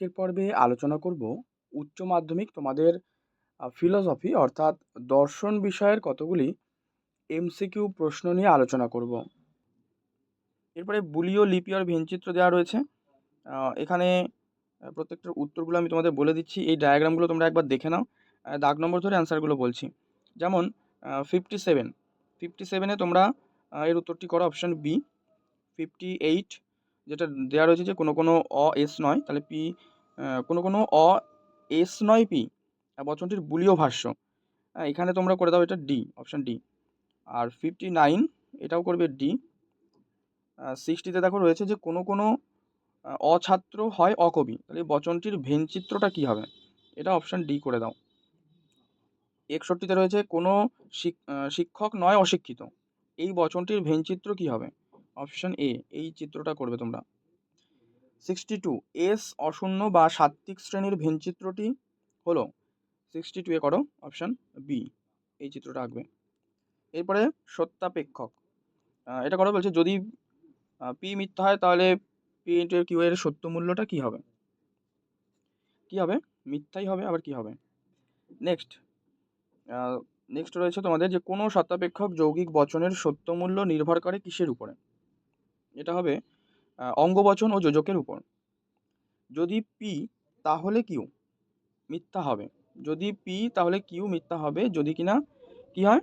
আজকের পর্বে আলোচনা করব উচ্চ মাধ্যমিক তোমাদের ফিলসফি অর্থাৎ দর্শন বিষয়ের কতগুলি এমসিকিউ প্রশ্ন নিয়ে আলোচনা করব। এরপরে বুলীয় লিপি আর ভেনচিত্র দেওয়া রয়েছে। এখানে প্রত্যেকটার উত্তরগুলো আমি তোমাদের বলে দিচ্ছি। এই ডায়াগ্রামগুলো তোমরা একবার দেখে নাও। দাগ নম্বর ধরে অ্যান্সারগুলো বলছি। যেমন ফিফটি সেভেন ফিফটি সেভেনে তোমরা এর উত্তরটি করো অপশান বি ফিফটি এইট যেটা দেওয়া রয়েছে যে কোনো কোনো অ, এস নয়। তাহলে পি কোনো কোনো অ, এস নয় পি বচনটির বুলীয় ভাষ্য। এখানে তোমরা করে দাও এটা ডি অপশান ডি। আর ফিফটি নাইন এটাও করবে ডি। সিক্সটিতে দেখো রয়েছে যে কোনো কোনো অছাত্র হয় অকবি। তাহলে বচনটির ভেনচিত্রটা কী হবে? এটা অপশান ডি করে দাও। একষট্টিতে রয়েছে কোনো শিক্ষক নয় অশিক্ষিত। এই বচনটির ভেনচিত্র কী হবে? অপশান এ এই চিত্রটা করবে তোমরা। সিক্সটি টু, এস অশূন্য বা সাত্ত্বিক শ্রেণির ভেনচিত্রটি হলো সিক্সটি টু এ করো, অপশান বি, এই চিত্রটা আঁকবে। এরপরে সত্যাপেক্ষক এটা করো বলছে যদি পি মিথ্যা হয় তাহলে পি ইন্টু কিউ এর সত্য মূল্যটা কী হবে? কী হবে? মিথ্যাই হবে, আবার কী হবে? নেক্সট নেক্সট রয়েছে তোমাদের যে কোনো সত্যাপেক্ষক যৌগিক বচনের সত্য মূল্য নির্ভর করে কিসের উপরে। এটা হবে অঙ্গবচন ও যোজকের উপর। যদি পি, তাহলে কিউ, মিথ্যা হবে। যদি পি, তাহলে কিউ মিথ্যা হবে। যদি কিনা, কি হয়?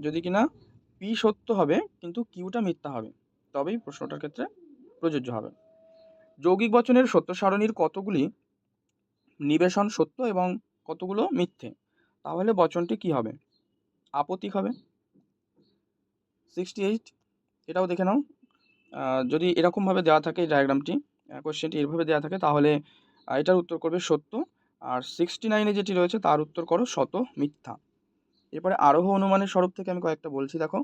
যদি কিনা পি সত্য হবে, কিন্তু কিউটা মিথ্যা হবে। তবেই প্রশ্নটার ক্ষেত্রে প্রযোজ্য হবে। যৌগিক বচনের সত্য সারণীর কতগুলি নিবেশন সত্য এবং কতগুলো মিথ্যে? তাহলে বচনটি কি হবে? আপতিক হবে। সিক্সটি এইট এটাও দেখে নাও। যদি এরকমভাবে দেওয়া থাকে এই ডায়াগ্রামটি কোশ্চেনটি এভাবে দেওয়া থাকে, তাহলে এটার উত্তর করবে সত্য, আর সিক্সটি নাইনে যেটি রয়েছে তার উত্তর করো শত মিথ্যা। এরপরে আরোহ অনুমানের স্বরূপ থেকে আমি কয়েকটা বলছি, দেখো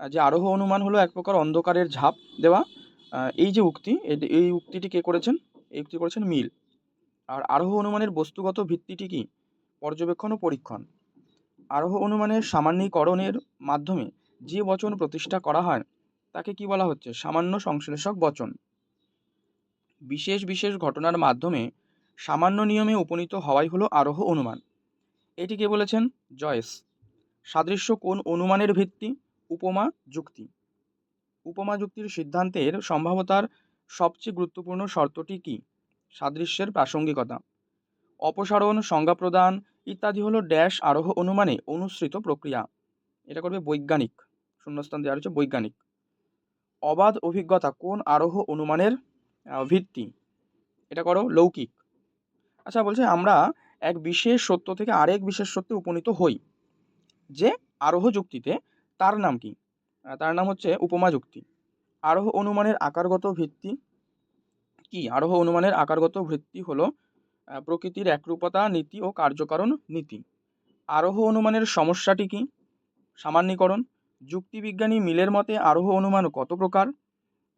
যে আরোহ অনুমান হলো এক প্রকার অন্ধকারের ঝাঁপ দেওয়া এই যে উক্তি এই উক্তিটি কে করেছেন? এই উক্তি করেছেন মিল। আর আরোহ অনুমানের বস্তুগত ভিত্তিটি কি? পর্যবেক্ষণ ও পরীক্ষণ। আরোহ অনুমানের সামান্যীকরণের মাধ্যমে যে বচন প্রতিষ্ঠা করা হয় তাকে কি বলা হচ্ছে? সামান্য সংশ্লেষক বচন। বিশেষ বিশেষ ঘটনার মাধ্যমে সামান্য নিয়মে উপনীত হওয়াই হলো আরোহ অনুমান। এটি কে বলেছেন? জয়েস। সাদৃশ্য কোন অনুমানের ভিত্তি? উপমা, যুক্তি। উপমা যুক্তির সিদ্ধান্তের সম্ভাবতার সবচেয়ে গুরুত্বপূর্ণ শর্তটি কি? সাদৃশ্যের প্রাসঙ্গিকতা। অপসারণ, সংজ্ঞা প্রদান ইত্যাদি হলো ড্যাশ আরোহ অনুমানে অনুসৃত প্রক্রিয়া। এটা করবে বৈজ্ঞানিক। শূন্যস্থান দেওয়া রয়েছে বৈজ্ঞানিক। অবাধ অভিজ্ঞতা কোন আরোহ অনুমানের ভিত্তি? এটা করো লৌকিক। আচ্ছা বলছে আমরা এক বিশেষ সত্য থেকে আরেক বিশেষ সত্যে উপনীত হই। যে আরোহ যুক্তিতে তার নাম কি? তার নাম হচ্ছে উপমা যুক্তি। আরোহ অনুমানের আকারগত ভিত্তি কি? আরোহ অনুমানের আকারগত ভিত্তি হলো প্রকৃতির একরূপতা, নীতি ও কার্যকারণ নীতি। আরোহ অনুমানের সমস্যাটি কি? সামান্যীকরণ। যুক্তিবিজ্ঞানী মিলের মতে আরোহ অনুমান কত প্রকার?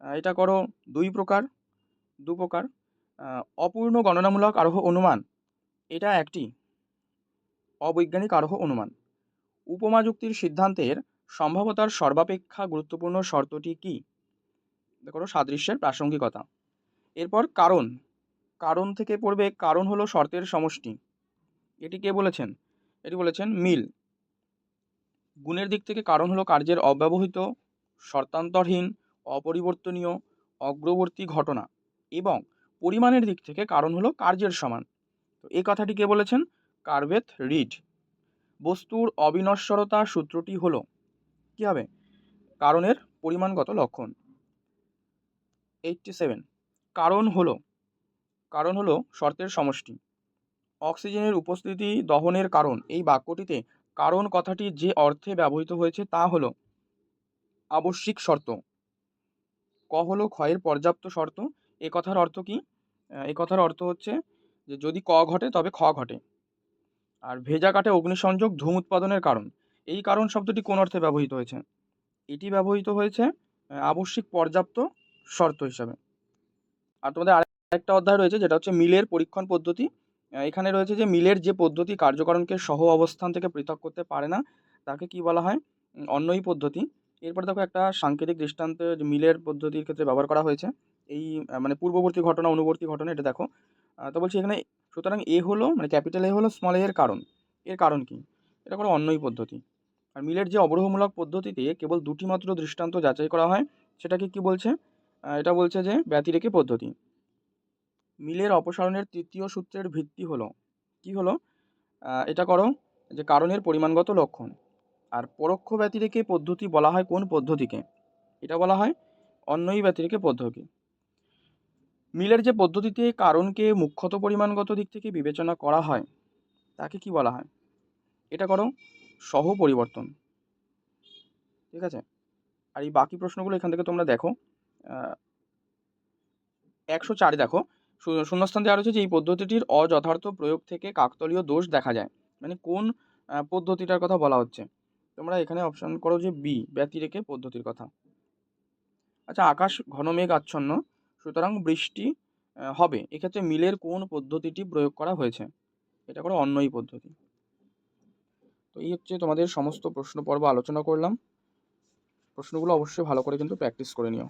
এটা করো, দুই প্রকার, দু প্রকার। অপূর্ণ গণনামূলক আরোহ অনুমান, এটা একটি। অবৈজ্ঞানিক আরোহ অনুমান, উপমা যুক্তির সিদ্ধান্তের সম্ভাব্যতার সর্বাপেক্ষা গুরুত্বপূর্ণ শর্তটি কি? দেখো, সাদৃশ্যের প্রাসঙ্গিকতা। এরপর কারণ কারণ থেকে পড়বে কারণ হলো শর্তের সমষ্টি। এটি কে বলেছেন? এটি বলেছেন মিল। গুণের দিক থেকে কারণ হলো কার্যের অব্যবহৃত, শর্তান্তরহীন, অপরিবর্তনীয়, অগ্রবর্তী ঘটনা এবং পরিমাণের দিক থেকে কারণ হলো কার্যের সমান। তো এই কথাটি কে বলেছেন? Carveth Read. বস্তুর অবিনশ্বরতা সূত্রটি হলো, কী হবে? কারণের পরিমাণগত লক্ষণ। Eighty seven. কারণ হলো কারণ হলো শর্তের সমষ্টি। অক্সিজেনের উপস্থিতি দহনের কারণ। এই বাক্যটিতে কারণ কথাটি যে অর্থে ব্যবহৃত হয়েছে তা হলো আবশ্যিক শর্ত। ক হলো ক্ষয়ের পর্যাপ্ত শর্ত। এ কথার অর্থ কি? এ কথার অর্থ হচ্ছে যে যদি ক ঘটে তবে খ ঘটে। আর ভেজা কাঠে অগ্নিসংযোগ ধূম উৎপাদনের কারণ। এই কারণ শব্দটি কোন অর্থে ব্যবহৃত হয়েছে? এটি ব্যবহৃত হয়েছে আবশ্যিক পর্যাপ্ত শর্ত হিসাবে। আর তোমাদের আরেকটা অধ্যায় রয়েছে, যেটা হচ্ছে মিলের পরীক্ষণ পদ্ধতি। এখানে রয়েছে যে মিলের যে পদ্ধতি কার্যকরণকে সহ অবস্থান থেকে পৃথক করতে পারে না, তাকে কি বলা হয়? অন্যই পদ্ধতি। এরপর দেখো একটা সাংকেতিক দৃষ্টান্ত মিলের পদ্ধতির ক্ষেত্রে ব্যবহার করা হয়েছে। এই মানে পূর্ববর্তী ঘটনা, অনুবর্তী ঘটনা, এটা দেখো। তো বলছি এখানে সুতরাং এ হলো মানে ক্যাপিটাল এ হলো স্মল এর কারণ। এর কারণ কি? এটা করো অন্যই পদ্ধতি। আর মিলের যে অবরোহমূলক পদ্ধতিতে কেবল দুটি মাত্র দৃষ্টান্ত যাচাই করা হয়, সেটাকে কি বলছে? এটা বলছে যে ব্যতিরেকে পদ্ধতি। মিলের অপসারণের তৃতীয় সূত্রের ভিত্তি হলো, কি হলো? এটা করো যে কারণের পরিমাণগত লক্ষণ আর পরোক্ষ ব্যতিরেকে পদ্ধতি বলা হয় কোন পদ্ধতিকে? এটা বলা হয় অন্যই ব্যতিরেকে পদ্ধতি। মিলের যে পদ্ধতিতে কারণকে মুখ্যত পরিমাণগত দিক থেকে বিবেচনা করা হয়, তাকে কি বলা হয়? এটা করো সহ পরিবর্তন ঠিক আছে? আর এই বাকি প্রশ্নগুলো এখান থেকে তোমরা দেখো। একশো চারে দেখো। শূন্যস্থান দেওয়া রয়েছে যে এই পদ্ধতিটির অযথার্থ প্রয়োগ থেকে কাকতলীয় দোষ দেখা যায়। মানে কোন পদ্ধতিটার কথা বলা হচ্ছে? তোমরা এখানে অপশন করো যে বি ব্যতিরেকে পদ্ধতির কথা। আচ্ছা আকাশ ঘন মেঘ আচ্ছন্ন, সুতরাং বৃষ্টি হবে। এক্ষেত্রে মিলের কোন পদ্ধতিটি প্রয়োগ করা হয়েছে? এটা করো অন্যই পদ্ধতি। তো এই হচ্ছে তোমাদের সমস্ত প্রশ্ন পর্ব আলোচনা করলাম। প্রশ্নগুলো অবশ্যই ভালো করে কিন্তু প্র্যাকটিস করে নিও।